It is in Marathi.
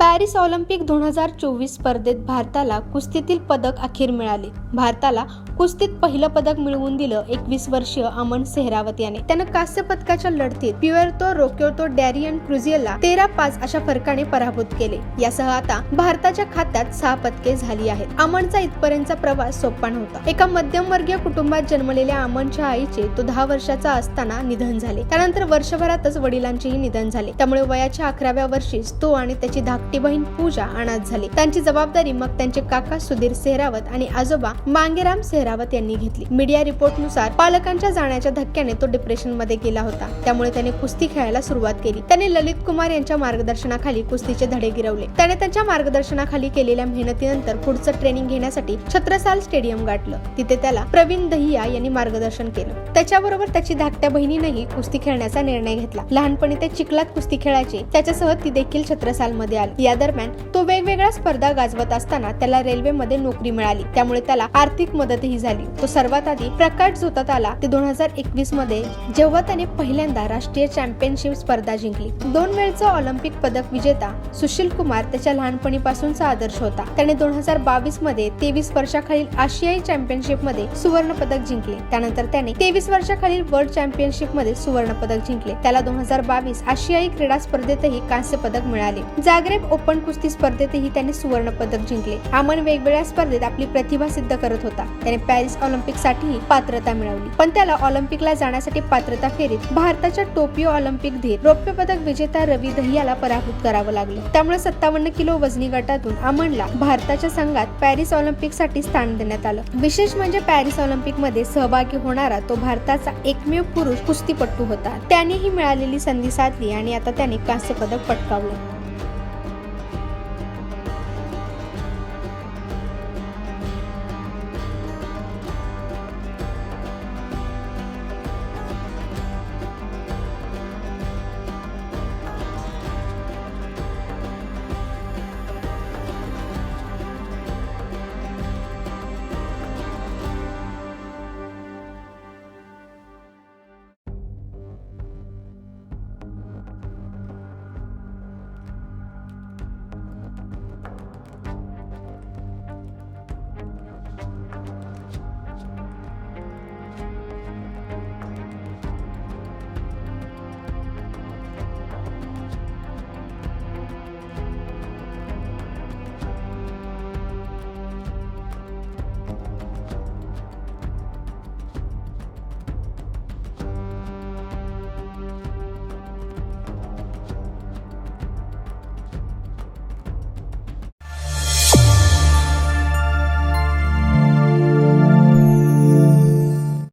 पॅरिस ऑलिम्पिक दोन हजार चोवीस स्पर्धेत भारताला कुस्तीतील पदक अखेर मिळाले. भारताला कुस्तीत पहिलं पदक मिळवून दिलं एकवीस वर्षीय अमन सेहरावत याने. त्यानं कांस्य पदकाच्या लढतीत प्युएर्तो रोक्योतो डॅरियन क्रुझियलला तेरा पाच अशा फरकाने पराभूत केले. यासह आता भारताच्या खात्यात सहा पदके झाली आहेत. अमनचा इथपर्यंतचा प्रवास सोपा नव्हता. एका मध्यमवर्गीय कुटुंबात जन्मलेल्या अमनच्या आईचे तो दहा वर्षाचा असताना निधन झाले. त्यानंतर वर्षभरातच वडिलांचेही निधन झाले. त्यामुळे वयाच्या अकराव्या वर्षीच तो आणि त्याची धाक धाकटी बहीण पूजा अनाथ झाली. त्यांची जबाबदारी मग त्यांचे काका सुधीर सेहरावत आणि आजोबा मांगेराम सेहरावत यांनी घेतली. मीडिया रिपोर्टनुसार पालकांच्या जाण्याच्या धक्क्याने तो डिप्रेशनमध्ये गेला होता. त्यामुळे त्याने कुस्ती खेळायला सुरुवात केली. त्याने ललित कुमार यांच्या मार्गदर्शनाखाली कुस्तीचे धडे गिरवले. त्याने त्यांच्या मार्गदर्शनाखाली केलेल्या मेहनतीनंतर पुढचं ट्रेनिंग घेण्यासाठी छत्रसाल स्टेडियम गाठलं. तिथे त्याला प्रवीण दहिया यांनी मार्गदर्शन केलं. त्याच्याबरोबर त्याची धाकट्या बहिणीनेही कुस्ती खेळण्याचा निर्णय घेतला. लहानपणी ते चिखलात कुस्ती खेळायचे. त्याच्यासह ती देखील छत्रसाल मध्ये आली. या दरम्यान तो वेगवेगळ्या स्पर्धा गाजवत असताना त्याला रेल्वेमध्ये नोकरी मिळाली. त्यामुळे त्याला आर्थिक मदतही झाली. तो सर्वात आधी प्रकाश झोतात आला. ते दोन हजार एकवीसमध्ये जेव्हा त्याने पहिल्यांदा राष्ट्रीय चॅम्पियनशिप स्पर्धा जिंकली. दोन वेळचा ऑलिम्पिक पदक विजेता सुशील कुमार त्याच्या लहानपणीपासूनचा आदर्श होता. त्याने दोन हजार बावीसमध्ये तेवीस वर्षाखालील आशियाई चॅम्पियनशिपमध्ये सुवर्ण पदक जिंकले. त्यानंतर त्याने तेवीस वर्षाखालील वर्ल्ड चॅम्पियनशिपमध्ये सुवर्ण पदक जिंकले. त्याला दोन हजार बावीस आशियाई क्रीडा स्पर्धेतही कांस्य पदक मिळाले. जागरेब ओपन कुस्ती स्पर्धेतही त्याने सुवर्ण पदक जिंकले. आमन वेगवेगळ्या स्पर्धेत आपली प्रतिभा सिद्ध करत होता. त्याने पॅरिस ऑलिम्पिकसाठी पात्रता मिळवली. पण त्याला ऑलिम्पिकला जाण्यासाठी पात्रता फेरीत भारताच्या टोकियो ऑलिम्पिक धीर रौप्य पदक विजेता रवी दहियाला पराभूत करावं लागलं. त्यामुळे सत्तावन्न किलो वजनी गटातून अमनला भारताच्या संघात पॅरिस ऑलिम्पिकसाठी स्थान देण्यात आलं. विशेष म्हणजे पॅरिस ऑलिम्पिकमध्ये सहभागी होणारा तो भारताचा एकमेव पुरुष कुस्तीपटू होता. त्यानेही मिळालेली संधी साधली आणि आता त्याने कांस्य पदक पटकावलं.